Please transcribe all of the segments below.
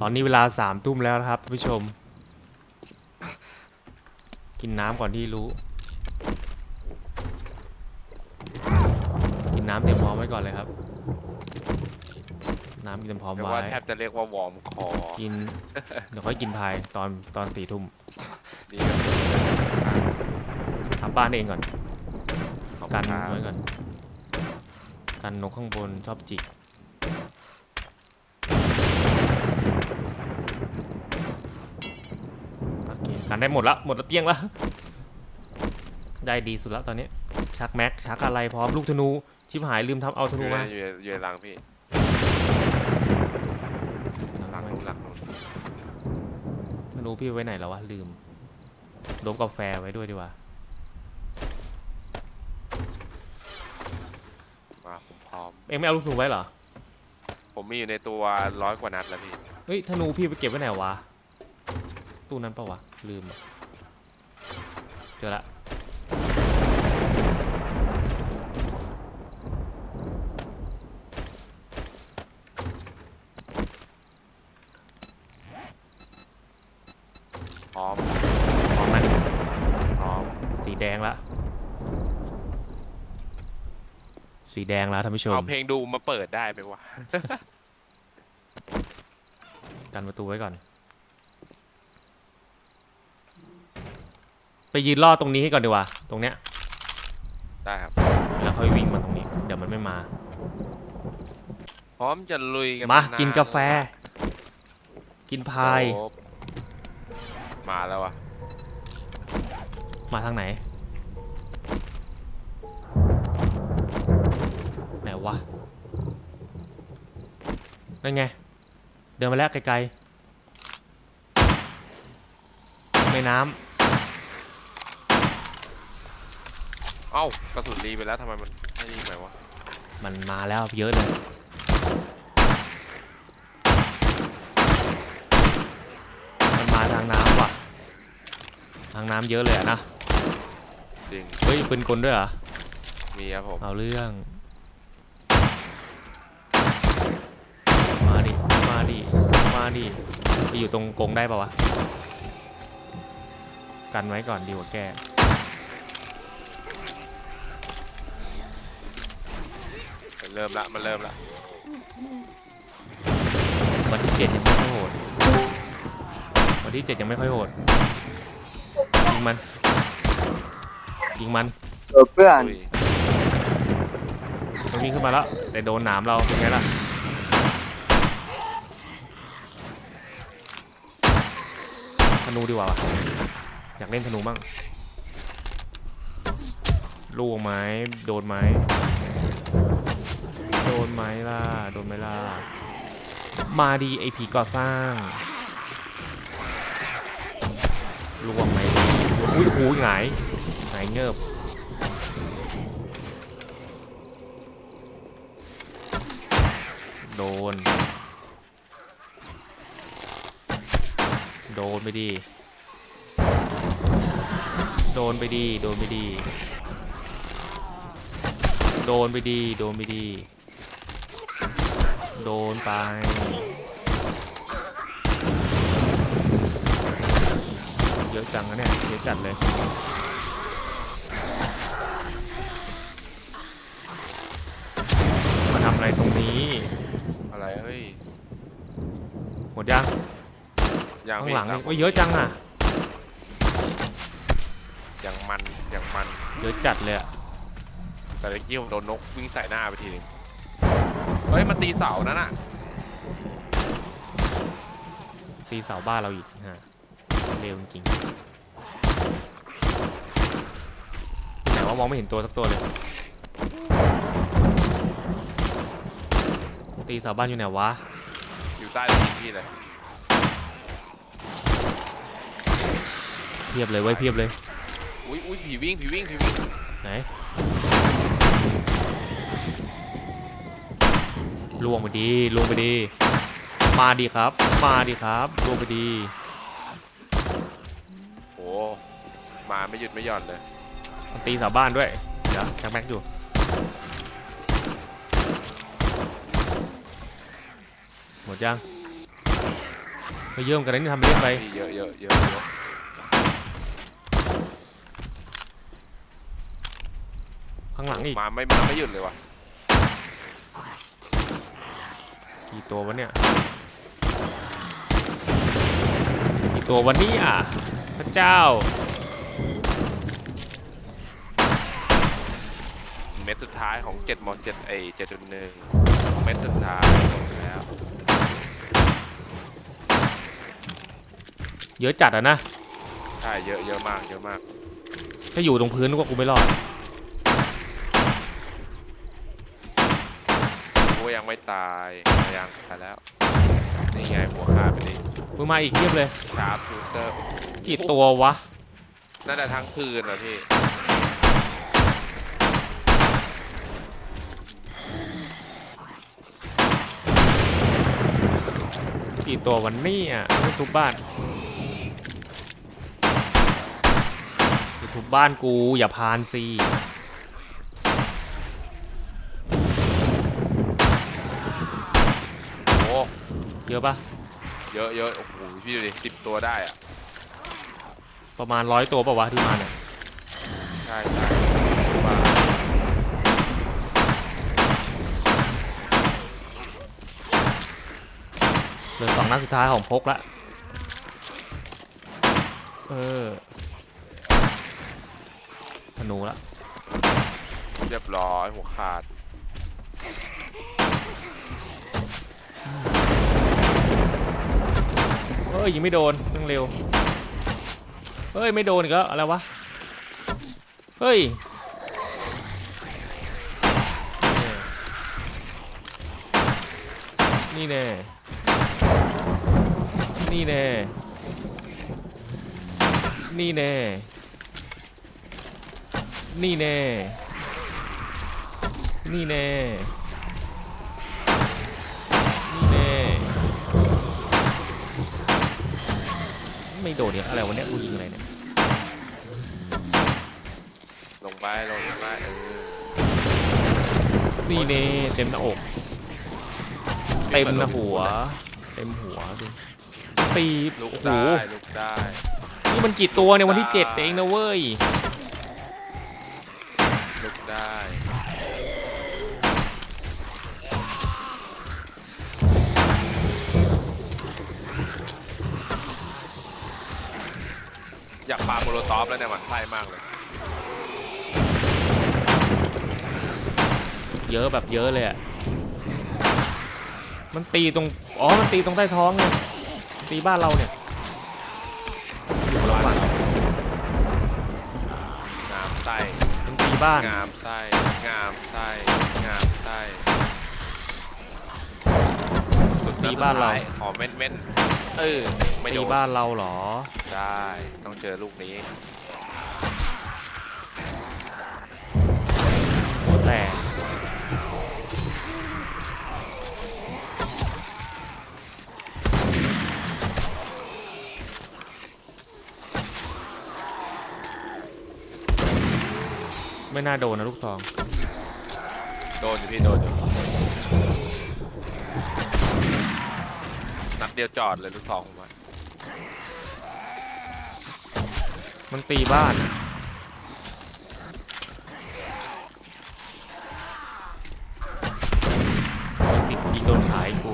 ตอนนี้เวลาสามทุ่มแล้วนะครับท่านผู้ชม กินน้ำก่อนที่รู้ กินน้ำเตรียมพร้อมไว้ก่อนเลยครับ น้ำเตรียมพร้อมเรียกไว้ว่าแทบจะเรียกว่าวอร์มคอกิน เดี๋ยวค่อยกินพายตอนตอนสี่ทุ่มนี่ก็ทำบ้านเองก่อนขอบกัคุนณครับไว้ก่อนกันนกข้างบนชอบจิกโอเค กันได้หมดละหมดละเตี้ยงละได้ดีสุดละตอนนี้ชักแม็กชักอะไรพร้อมลูกธนูชิบหายลืมทำเอาธอนูยู่ในมาอยู่ในอยู่ในรังพี่รังนู้นรังนู้นธนูพี่ไว้ไหนแล้ววะลืมลบกาแฟไว้ด้วยดีกว่ามาผมพร้อม เอ็งไม่เอาลูกธนูไว้เหรอผมมีอยู่ในตัวร้อยกว่านัดแล้วพี่เฮ้ยธนูพี่ไปเก็บไว้ไหนวะ ตู้นั้นปะวะ ลืมอะเจอละพร้อมพร้อมไหมพร้อมสีแดงละ สีแดงแล้วท่านผู้ชม เอาเพลงดูมาเปิดได้ไหมวะ กันประตูไว้ก่อน ไปยืนรอตรงนี้ให้ก่อนดีกว่า ตรงเนี้ย ได้ครับ แล้วค่อยวิ่งมาตรงนี้ เดี๋ยวมันไม่มา พร้อมจะลุยกันมานนกินกาแฟ กินพาย โอ้มาแล้วอะมาทางไหน ไหนวะ นั่นไง เดินมาแล้วไกลๆ ไม่น้ เอ้ากระสุนรีไปแล้วทำไมมันไม่รีไปวะำมันมาแล้วเยอะเลย มันมาทางน้ำว่ะ ทางน้ำเยอะเลยอะนะ จริงเฮ้ยปืนกลด้วยเหรอ มีครับผมเอาเรื่อง มาดิ มาดิ มาดิไปอยู่ตรงกรงได้ปะวะ กันไว้ก่อนดีกว่าแก้ เริ่มละมันเริ่มละวันที่เจ็ดยังไม่ค่อยโหดวันที่เจ็ดยังไม่ค่อยโหดยิงมันยิงมันเออเพื่อนอุ้ยตรงนี้ขึ้นมาแล้ว แต่โดนหนามเราเป็นไงล่ะธนูดีกว่าวะอยากเล่นธนูบ้างลูกไหมโดนไหมโดนไหมล่ะ โดนไหมล่ะ มาดีไอผีก่อสร้างล่วงไหมอุ้ยหูหงายหงายเงิบโดน โดนไปดี โดนไปดี โดนไปดี โดนไปดี โดนไปดี โดนไปเยอะจังนะเนี่ยเยอะจัดเลยมาทำอะไรตรงนี้อะไรเฮ้ยหมดยังยังข้างพี่หลังครันี่บว่าเยอะจังอะยังมันยังมันเยอะจัดเลยอะแต่เมื่อกี้ผมโดนนกวิ่งใส่หน้าไปทีหนึง เฮ้ยมันตีเสานั่นน่ะตีเสาบ้านเราอีกฮะเร็วจริงๆไหนว่ามองไม่เห็นตัวสักตัวเลย ตีเสาบ้านอยู่ไหนวะ อยู่ใต้ตีนพี่เลยเพียบเลยไว้ยเพียบเลย อุ้ยอุ้ยผีวิ่งผีวิ่งผีวิ่งไหน ลวงไปดีลวงไปดี มาดีครับ มาดีครับลวงไปดี โอ้มาไม่หยุดไม่หย่อนเลยมันตีเสาบ้านด้วย เดี๋ยวแจ็คแม็กอยู่หมดยังไปเยิ่มกันนะนี่ทำไปเล่นไปพี่เยอะเยอะเยอะเยอะข้างหลังอีก มาไม่มาไม่หยุดเลยว่ะ กี่ตัววะเนี่ยกี่ตัววันนี้อะพระเจ้า เม็ดสุดท้ายของ7ม7ไอ7.1เม็ดสุดท้ายหมดแล้ว เยอะจัดอะนะ ใช่ เยอะเยอะมาก เยอะมาก ถ้าอยู่ตรงพื้นก็กูไม่รอด กูก็ยังไม่ตายยังตายแล้ว นี่ไงหัวขาดไปดิมึงมาอีกเทียบเลย ชาร์ปทูเตอร์กี่ตัววะ น่าจะทั้งคืนเหรอพี่ กี่ตัววันนี้อะไม่ทุบบ้านอย่าทุบบ้านกูอย่าพานสิ เยอะปะเยอะเยอะโอ้โหพี่ดูดิสิบตัวได้อะประมาณร้อยตัวปะวะที่มาเนี่ยใช่ใช่ว่าเหลือสองนัดสุดท้ายของพกละเออธนูละเรียบร้อยหัวขาด เอ้ยยิงไม่โดนเรื่งเร็ว เฮ้ยไม่โดนอีกแล้วอะไรวะ เฮ้ยนี่แน่ นี่แน่ นี่แน่ นี่แน่ นี่แน่ ไม่โดนเนี่ยอะไรวะเนี่ยกูยิงอะไรเนี่ยลงไปลงไปเออนี่เน่เต็มหน้าอก เต็มหน้าหัว เต็มหัวดูตีลุกโอ้โหได้ลุกได้นี่มันกี่ตัวในยวันที่เจ็ดเองนะเว้ย อยากปาโมโลตอฟแล้วเนี่ยหมันไส้มากเลย เยอะแบบเยอะเลยอะ มันตีตรง อ๋อ มันตีตรงใต้ท้องไงตีบ้านเราเนี่ยอยู่คนละฝั่งงามไส้มันตีบ้าน งามไส้งามไส้งามไส้สุดตีบ้านเราสุดท้ยขอเม้นเม้นๆเออไม่โดตีนบ้านเราเหรอ ได้ต้องเจอลูกนี้หัวแตกไม่น่าโดนนะลูกซอง โดนอยู่พี่โดนอยู่นัดเดียวจอดเลยลูกสองผม มันตีบ้าน ติดยิงโดนขายกู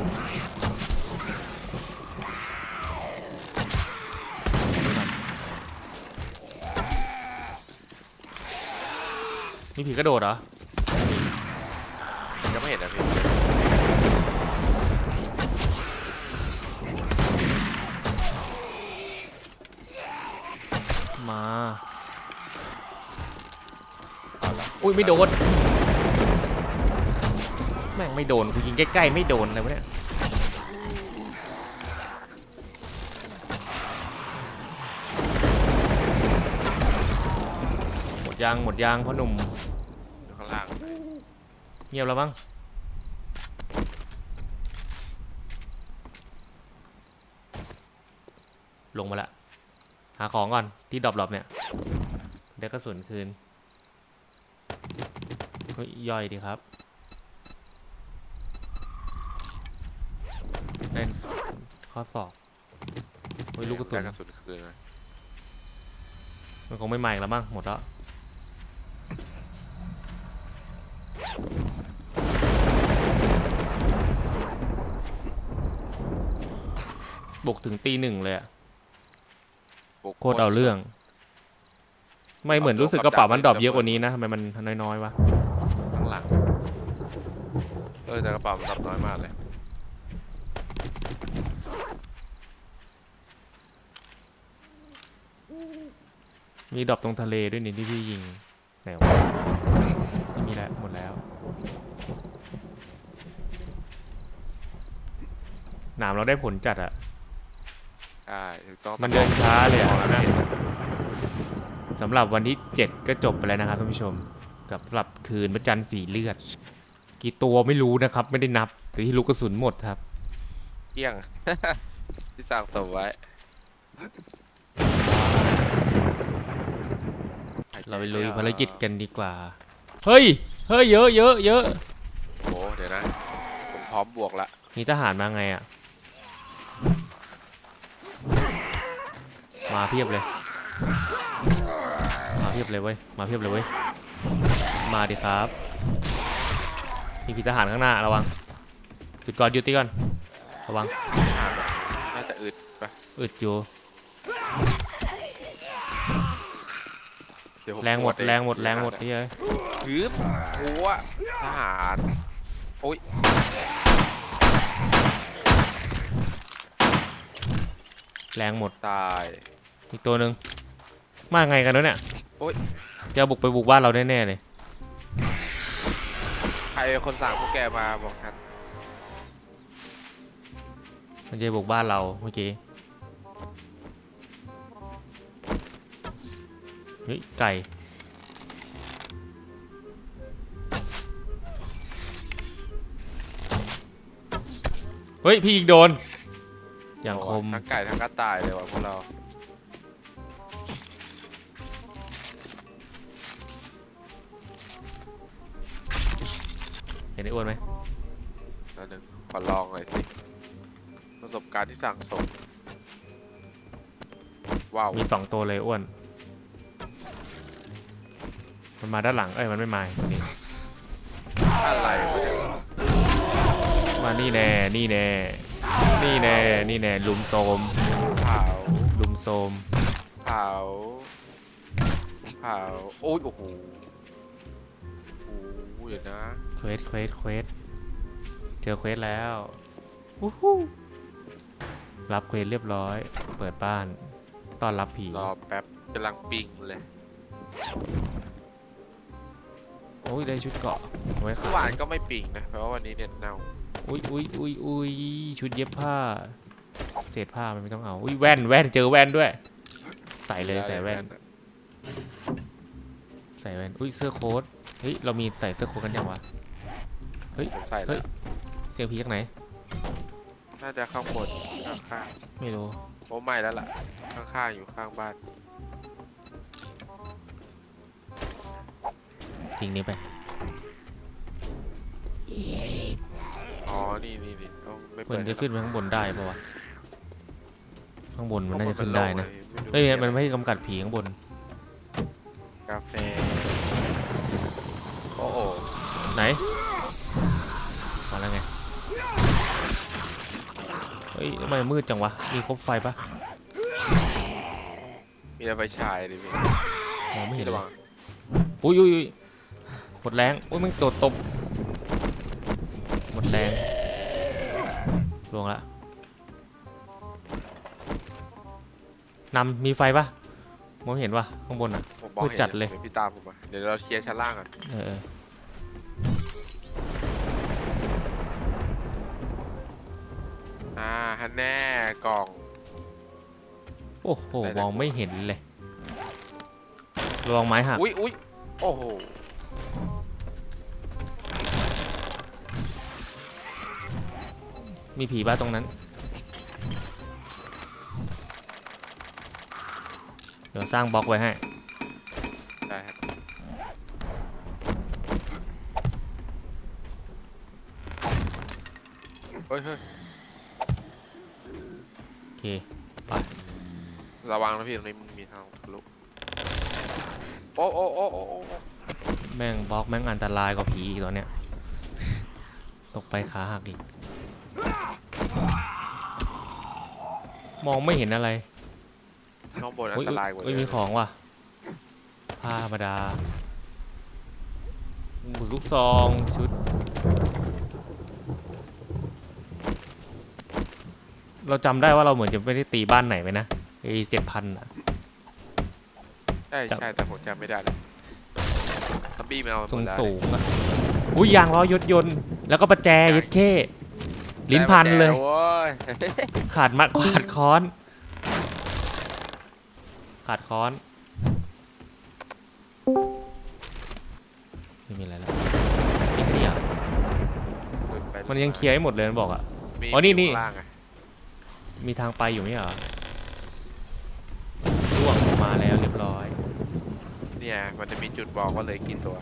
มีผีกระโดดเหรอยังไม่เห็นนะพี่ มา เอาละอุ้ยไม่โดน แม่งไม่โดนกูยิงใกล้ๆไม่โดนเลยวะเนี่ยหมดยางหมดยางพ่อหนุ่มอยู่ข้างล่างเงียบแล้วมั้งลงมาละหาของก่อนที่ดรอปๆเนี่ยเดี๋ยวกระสุนคืนเฮ้ ยย่อยดีครับเล่นข้อสอบเฮ้ยลูกกระสุนได้กระสุนคืนนะมันคงไม่มาอีกแล้วมั้งหมดแล้วบุกถึงตีหนึ่งเลยอะบุกโคตรเอาเรื่อง ไม่เหมือนรู้สึกกระเป๋ามันดรอปเยอะกว่านี้นะทำไมมันน้อยๆวะข้างหลังเออแต่กระเป๋ามันรับน้อยมากเลยมีดรอปตรงทะเลด้วยนี่ที่พี่ยิงไหนวะไม่มีแล้วหมดแล้วหนามเราได้ผลจัดอะใช่ถูกต้องมันเดินช้าเลยอะมองแล้วนะเห็นสำหรับวันที่ 7 ก็จบไปแล้วนะครับท่านผู้ชม กับสำหรับคืนพระจันทร์สีเลือด กี่ตัวไม่รู้นะครับ ไม่ได้นับแต่ที่ลูกกระสุนหมดครับ เที่ยง ที่สั่งสมไว้เราไปลุยภารกิจกันดีกว่า เฮ้ย เฮ้ย เยอะเยอะเยอะโอ้เดี๋ยวนะ ผมพร้อมบวกละมีทหารมาไงอะมาเพียบเลย มาเพียบเลยเว้ย มาเพียบเลยเว้ย มาดิครับ มีพี่ทหารข้างหน้าระวังหยุดก่อนหยุดตีก่อนระวังน่าจะอึดปะอึดอยู่เดี๋ยวผแรงหมดปวเอแรงหมดแรงหมดที่เอ้ยฮึบโอ้วทหารโอ้ยแรงหมดตายอีกตัวหนึ่งมาไงกันวะเนี่ยโอ๊ยจะบุกไปบุกบ้านเราแน่ๆเลย ใครเป็นคนสั่งพวกแกมาบอกกันมันจะบุกบ้านเราเมื่อกี้เฮ้ยไก่เฮ้ยพี่ยิงโดน อย่างคม ทั้งไก่ทั้งกระต่ายเลยว่ะพวกเรา เห็นไอ้อ้วนไหมตัวหนึ่งขอลองหน่อยสิประสบการณ์ที่สั่งสมว้าวมีสองตัวเลยอ้วน มันมาด้านหลัง เอ้ย มันไม่มาตัวนี้ อะไรวะเนี่ยมานี่แน่ นี่แน่ นี่แน่ นี่แน่ ลุมโซมเผาลุมโซมเผาเผาโอ้ยโอ้โหโอ้โหเดี๋ยวนะ เควสเควสเควสเจอเควสแล้ววู้ฮู้รับเควสเรียบร้อย เปิดบ้านต้อนรับผี รอแป๊บกำลังปิงเลยโอ้ยได้ชุดเกราะเอาไว้เมื่ขาอวานยก็ไม่ปิงนะ เพราะว่าวันนี้เน็ตเน่าอุ้ยอุ้ยอุ้ยอุ้ยชุดเย็บผ้า เศษผ้ามันไม่ต้องเอาอุ้ยแว่นแว่นเจอแว่นด้วย ใส่เลยใส่แว่น ใส่แว่น อุ้ยเสื้อโค้ท เฮ้ย เรามีใส่เสื้อโค้ทกันยังวะ ผมใส่เฮ้แล้ย ว เสียงผีจากไหน น่าจะข้างบนข้างไม่รู้ ๆโอ้ไม่แล้วล่ะ ข้างๆอยู่ข้างบ้าน ทิ้งนี้ไป อ๋อ นี่นี่นี่เอาไม่มัเปินดจะขึ้นไปข้างบนได้ปะวะ ข้างบนมันน่าจะขึ้นโล่ได้งนะลเอ้ยรู้มันไม่กำกัดผีข้างบน กาแฟ โอ้โห ไหนมาแล้วไง เฮ้ยทำไมมืดจังวะ มีครบไฟปะมีอะไรไฟฉายดิพี่มองไม่เห็นระเลวัยงอุ้ยอุ้ยอุ้ยหมดแรงอุ้ยมันโดดตบหมดแรงลวงละนำมีไฟปะมองไม่เห็นปะข้างบนอะ ผมมองมืเห็ดนจัดเลยดี๋วพี่ตามผมมาเดี๋ยวเราเคลียร์ชั้นล่างก่อนเออเออ อ่าฮันแน่กล่อง โอ้โหได้ได้ มองไม่เห็นเลยระวังไม้หักอุ้ยอุ้ยโอ้โหมีผีบ้าตรงนั้นเดี๋ยวสร้างบล็อกไว้ให้ได้ครับเฮ้ยเฮ้ยโอเค ไประวังนะพี่ตรงนี้มันมีทางทะลุโอ้โอ้โอ้โอ้โอ้โอ้แม่งบล็อกแม่งอันตรายกว่าผีอีกตอนเนี้ย ตกไปขาหักอีก มองไม่เห็นอะไรข้างบนอัอุ๊นตรายกว่าอุ๊ยเยมีอะของว่ะผ้าธรรมดาบุกลูกซองชุด เราจำได้ว่าเราเหมือนจะไม่ได้ตีบ้านไหนไปนะไอ้เจ็ดพันอะ ใช่ใช่แต่ผมจำไม่ได้เลยทับบี้มันเอาหสูมงดแล้วสูงๆอะอุ้ยยางล้อยศยนต์ แล้วก็ประแจยึดเข้ลิ้นพันเลยโอ้ยขาดมัดขาดค้อน ขาดค้อน ไม่มีอะไรแล้วนี่เคลียร์มันยังเคลียร์ให้หมดเลยมันบอกอะมีอ๋อนี่นี่ ข้างล่างอะ มีทางไปอยู่ไหมเหรอล่วงลงมาแล้วเรียบร้อย เนี่ยมันจะมีจุดบอกว่าเหลยกี่ตัว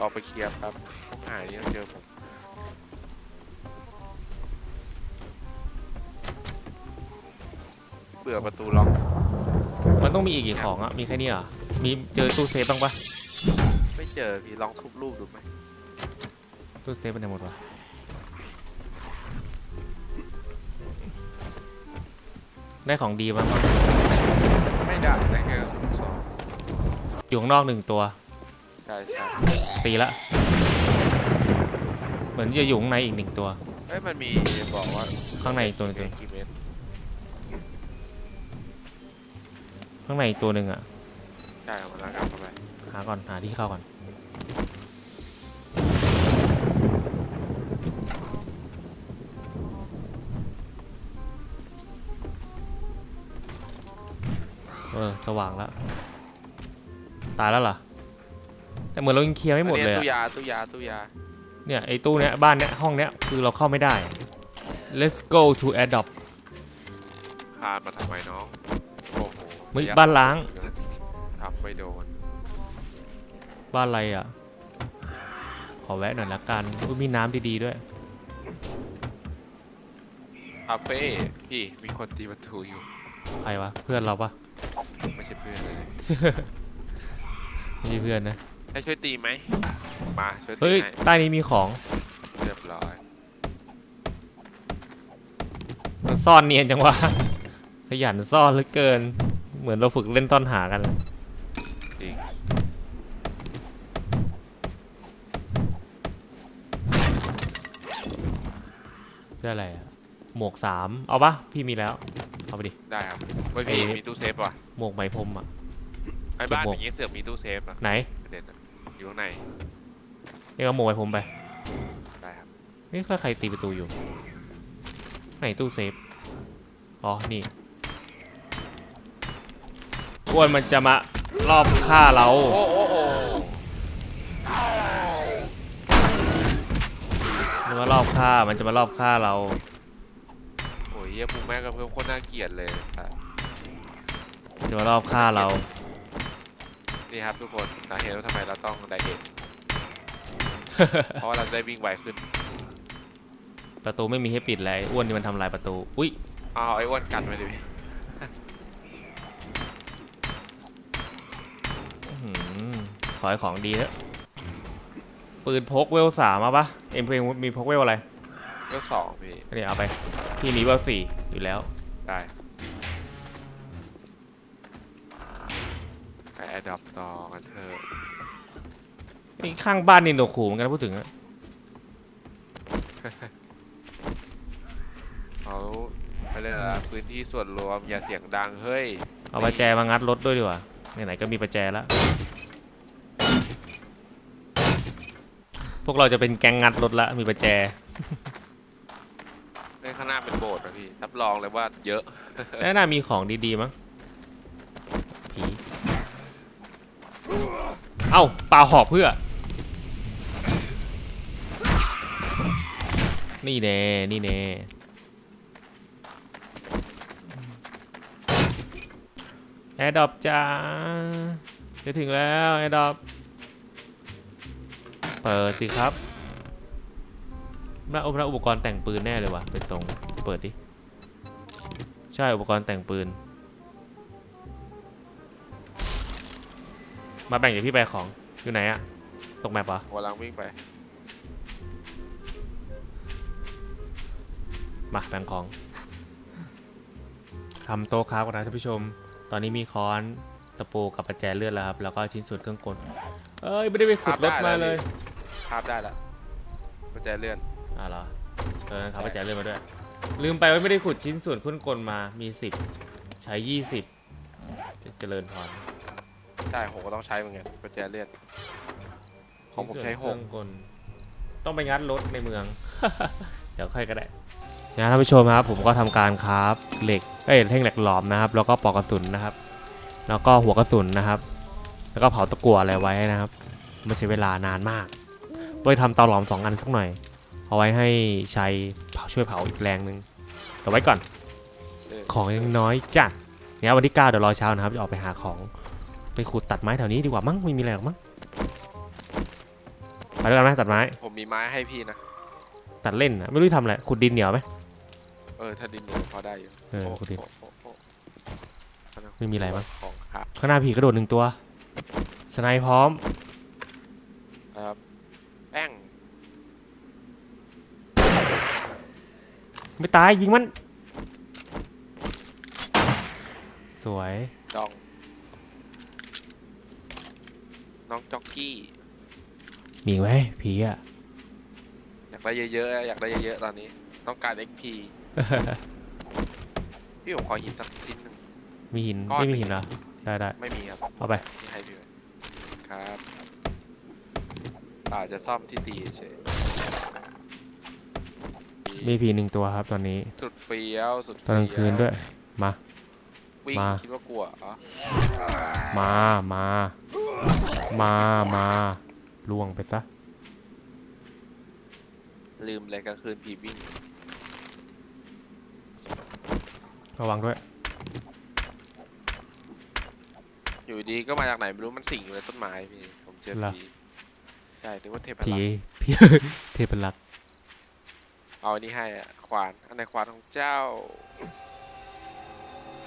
ออกไปเคลียร์ครับผมหายยังเจอผมเบื่อประตูล็อก มันต้องมีอีกกี่ของอะมีแค่นี้เหรอ มีเจอตู้เซฟบ้างปะไม่เจอพี่ลองทุบรูปดูไหมตู้เซฟเป็นไหนหมดวะ ได้ของดีบ้างปะไม่ได้แต่แค่กระสุนลูกซองอยู่ข้างนอกหนึ่งตัว ใช่ใช่ตีละ เหมือนจะอยู่ข้างในอีกหนึ่งตัว เอ้ยมันมีบอกว่าข้างในอีกตัวหนึงกี่เมตรข้างในอีกตัวหนึ่งอะใช่เอามันละกันเข้าไป หาก่อน หาที่เข้าก่อน สว่างแล้ว ตายแล้วเหรอ แต่เหมือนเรายังเคลียร์ไม่หมดเลยอันอะนี้ตู้ยาตู้ยาตู้ยาเนี่ยไอ้ตู้เนี้ยบ้านเนี้ยห้องเนี้ยคือเราเข้าไม่ได้ let's go to adopt คานมาทำไมน้อง โอ้โหเฮ้ยระะบ้านล้างทำไม่โดน บ้านอะไรอะ ขอแวะหน่อยละกันอุ๊ยมีน้ำดีๆด้วย คาเฟ่พี่มีคนตีประตูอยู่ ใครวะ เพื่อนเราปะไม่ ใช่เพื่อนเลยไม่ใช่เพื่อนนะ ให้ช่วยตีไหมมาช่วยตีเฮ้ย ให้ใต้นี้มีของ เรียบร้อยมันซ่อนเนียนจังวะ ขยันซ่อนเหลือเกิน เหมือนเราฝึกเล่นต้อนหากัน จริงเพื่ออะไรอะหมวกสามเอาปะพี่มีแล้ว เอาไปดิได้ครับ เฮ้ยพี่ไอ้มีตู้เซฟว่ะหมวกไหมพรมอะ ไอ้บ้านเก็บหมอวกย่างงี้เสือกมีตู้เซฟนะไหนประเด็นอะอยู่ข้างในนี่เอาหมวกไหมพรมไป ได้ครับนี่ใครตีประตูอยู่ ไหนตู้เซฟ อ๋อ นี่อ้วนมันจะมารอบฆ่าเรา โอ้โอ้โอ้มันมารอบฆ่า มันจะมารอบฆ่าเรา โหเยี่ยมุงแม่งกับเพื่อนโคตรน่าเกลียดเลยอะมั นจะมารอบฆ่าเรา นี่ครับทุกคนสาเหตุว่าทำไมเราต้องไดเอทเพราะว่าเราจะได้วิ่งไวขึ้นประตูไม่มีให้ปิดเลยอ้วนนี่มันทำลายประตู อุ้ยอ้าวไอ้อ้วนกันไปดิอื้อหือขอให้ของดีเถอะปืนพกเวลสามมาปะเอ็มเพลงมีพกเวลอะไร ก็สองพี่อันนี้เอาไป พี่มีเวลสี่อยู่แล้ว ได้ ไปแอดดอปต่อกันเถอะไอ้ข้างบ้านนี่หนวกขู่เหมือนกันพูดถึงอะเขาไปเลยกอะไรนะพื้นที่ส่วนรวมอย่าเสียงดังเฮ้ยเอาประแจมางัดรถด้วยดีกว่าไหนๆก็มีประแจแล้ว พวกเราจะเป็นแก๊งงัดรถละมีประแจ ในข้างหน้าเป็นโบสถ์นะพี่รับรองเลยว่าเยอะแล้วน่ามีของดีๆมั้ง ผี เอ้าปลาหอกเพื่อ นี่แน่ นี่แน่ แอร์ดอปจ้าจะถึงแล้วแอร์ดอปเปิดสิครับน่าอุปกรณ์แต่งปืนแน่เลยว่ะเป็นตรง เปิดดิ ใช่อุปกรณ์แต่งปืน มาแบ่งจากพี่ไปของ อยู่ไหนอะตกแมปเหรอหัวลังวิ่งไป มาแบ่งของทำโต๊ะครับก่อนนะท่านผู้ชม ตอนนี้มีค้อนตะปูกับประแจเลือดแล้วครับ แล้วก็ชิ้นส่วนเครื่องกล เอ้ย ไม่ได้ไปขุดรถมาเลย ภาพได้แล้วกุญแจเลื่อน อ่าเหรอเออครับประแจเลือดมาด้วย ลืมไปว่าไม่ได้ขุดชิ้นส่วนเครื่องกลมา มีสิบใช้ยี่สิบเจริญพร ใช่ผมก็ต้องใช้เหมือนกันกุญแจเลื่อนของผมใช้หชิ้นส่วนกเครื่องกลต้องไปงัดรถในเมือง เดี๋ยวค่อยก็ได้นะท่านผู้ชมครับผมก็ทำการคราฟเหล็กเอ้ยแท่งเหล็กหลอมนะครับ แล้วก็ปลอกกระสุนนะครับ แล้วก็หัวกระสุนนะครับ แล้วก็เผาตะกั่วอะไรไว้นะครับ มันใช้เวลานานมากไว้ทำเตาหลอมสองอันสักหน่อย เอาไว้ให้ชัยเผาช่วยเผาอีกแรงหนึ่งแต่ไว้ก่อนเออของยังน้อยจัดเนี่ยวันที่9เดี๋ยวรอเช้านะครับจะออกไปหาของ ไปขุดตัดไม้แถวนี้ดีกว่ามั้งไม่มีอะไรหรอกมั้งไปด้วยกันไหมตัดไม้ผมมีไม้ให้พี่นะ ตัดเล่นนะไม่รู้จะทำอะไรขุดดินเหนียวไหมเออ ถ้าดินเหนียวพอได้อยู่เออโอ้ขุดดินโอ้โอ้โอ้ไม่มีอะไรมั้งของขาดข้างหน้าผีกระโดดหนึ่งตัวสไนป์พร้อมนะครับแป้งไม่ตายยิงมัน สวยดอง น้องจ็อกกี้ มีไว้ผีอะ อยากได้เยอะๆอะอยากได้เยอะๆ ตอนนี้ ต้องการ XP พี่ผมขอหินสักชิ้นหนึ่ง มีหินก้อน ไม่มีหนึ่งหินเหรอได้ได้ไม่มีครับเอาไปนี่ให้พี่ไว้ครับอาจจะซ่อมที่ตีเฉยมีผีหนึ่งตัวครับตอนนี้สุดเฟี้ยวสุดตอนกลางคืนด้วย มา วิ่งมา คิดว่ากลัวอ๋อมามา มามาล่วงไปซะ ลืมเลยกลางคืนผีวิ่ง ระวังด้วย อยู่ดีก็มาจากไหนไม่รู้มันสิงอยู่ในต้นไม้พี่ ผมเจอเหรอ ผีใช่นึกว่าเทพผีลักษณ์ผีเทพลักษณ์เอาอันนี้ให้อะขวาน อันไหนขวานของเจ้า